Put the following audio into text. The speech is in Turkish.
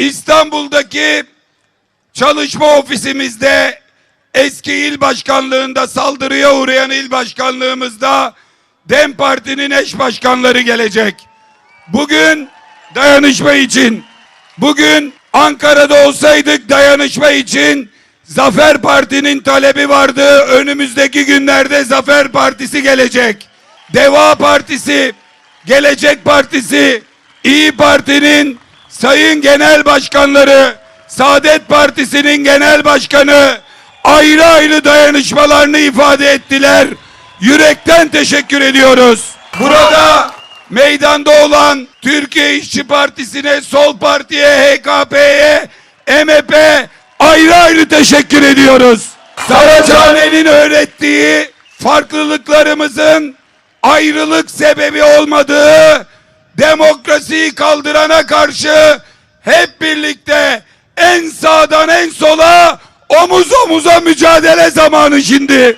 İstanbul'daki çalışma ofisimizde eski il başkanlığında saldırıya uğrayan il başkanlığımızda DEM Parti'nin eş başkanları gelecek. Bugün dayanışma için, bugün Ankara'da olsaydık dayanışma için Zafer Parti'nin talebi vardı. Önümüzdeki günlerde Zafer Partisi gelecek. Deva Partisi, Gelecek Partisi, İyi Parti'nin sayın genel başkanları, Saadet Partisi'nin genel başkanı ayrı ayrı dayanışmalarını ifade ettiler. Yürekten teşekkür ediyoruz. Burada meydanda olan Türkiye İşçi Partisi'ne, Sol Parti'ye, HKP'ye, MHP ayrı ayrı teşekkür ediyoruz. Saraçhane'nin öğrettiği farklılıklarımızın ayrılık sebebi olmadığı demokrasiyi kaldırana karşı hep birlikte en sağdan en sola omuz omuza mücadele zamanı şimdi.